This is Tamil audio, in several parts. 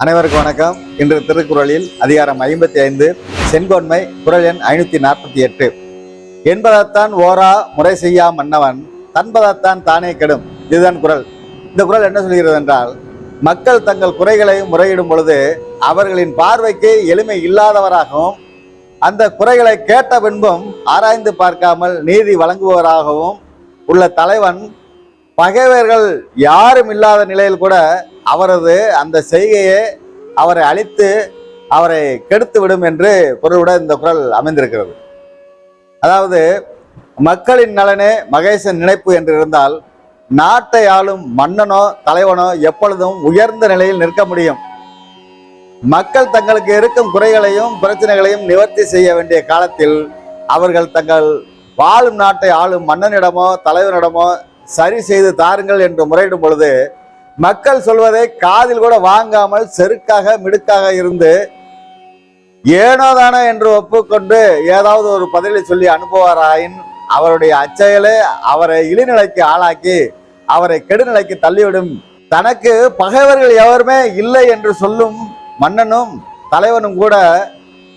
அனைவருக்கும் வணக்கம். இன்று திருக்குறளில் அதிகாரம் ஐம்பத்தி ஐந்து செங்கோன்மை குரல் எண் ஐநூத்தி நாற்பத்தி எட்டு. என்பதத்தான் ஓரா முறை செய்யா மன்னவன் தன்பதத்தான் தானே கெடும். இதுதான் குரல். இந்த குரல் என்ன சொல்கிறது என்றால் மக்கள் தங்கள் குறைகளை முறையிடும் பொழுது அவர்களின் பார்வைக்கு எளிமை இல்லாதவராகவும் அந்த குறைகளை கேட்ட பின்பும் ஆராய்ந்து பார்க்காமல் நீதி வழங்குபவராகவும் உள்ள தலைவன் பகைவர்கள் யாரும் இல்லாத நிலையில் கூட அவரது அந்த செய்கையை அவரை அழித்து அவரை கெடுத்து விடும் என்று பொருளுடன் இந்த குரல் அமைந்திருக்கிறது. அதாவது மக்களின் நலனே மகேசன் நினைப்பு என்று இருந்தால் நாட்டை ஆளும் மன்னனோ தலைவனோ எப்பொழுதும் உயர்ந்த நிலையில் நிற்க முடியும். மக்கள் தங்களுக்கு இருக்கும் குறைகளையும் பிரச்சனைகளையும் நிவர்த்தி செய்ய வேண்டிய காலத்தில் அவர்கள் தங்கள் வாழும் நாட்டை ஆளும் மன்னனிடமோ தலைவனிடமோ சரி செய்து தாருங்கள் என்று முறையிடும் பொழுது மக்கள் சொல்வதை காதில் கூட வாங்காமல் செருக்காக மிடுக்காக இருந்து ஏனோதானோ என்று ஒப்புக்கொண்டு ஏதாவது ஒரு பதிலை சொல்லி அனுப்புவாராயின் அவருடைய அச்செயலே அவரை இழிநிலைக்கு ஆளாக்கி அவரை கெடுநிலைக்கு தள்ளிவிடும். தனக்கு பகைவர்கள் எவருமே இல்லை என்று சொல்லும் மன்னனும் தலைவனும் கூட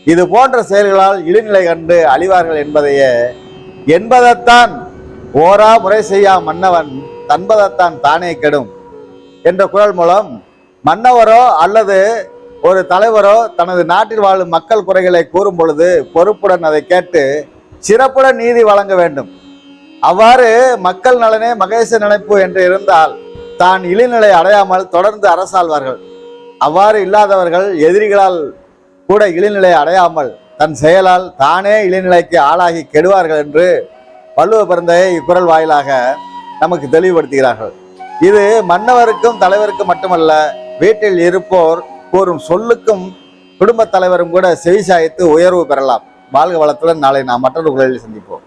இது போன்ற செயல்களால் இழிநிலை கண்டு அழிவார்கள் என்பதையே என்பதைத்தான் ஓரா முறை செய்யா மன்னவன் தன்பதைத்தான் தானே கெடும் என்ற குரல் மூலம் மன்னவரோ அல்லது ஒரு தலைவரோ தனது நாட்டில் வாழும் மக்கள் குறைகளை கூறும் பொழுது பொறுப்புடன் அதை கேட்டு சிறப்புடன் நீதி வழங்க வேண்டும். அவ்வாறு மக்கள் நலனே மகேச நினைப்பு என்று இருந்தால் தான் இழிநிலை அடையாமல் தொடர்ந்து அரசாழ்வார்கள் அவ்வாறு இல்லாதவர்கள் எதிரிகளால் கூட இழிநிலை அடையாமல் தன் செயலால் தானே இழிநிலைக்கு ஆளாகி கெடுவார்கள் என்று வள்ளுவ பிறந்தையை இக்குரல் வாயிலாக நமக்கு தெளிவுபடுத்துகிறார்கள். இது மன்னவருக்கும் தலைவருக்கும் மட்டுமல்ல வீட்டில் இருப்போர் கூறும் சொல்லுக்கும் குடும்பத் தலைவரும் கூட செவிசாய்த்து உயர்வு பெறலாம். வாழ்க வளத்துடன் நாளை நாம் மற்றொரு குரலில் சந்திப்போம்.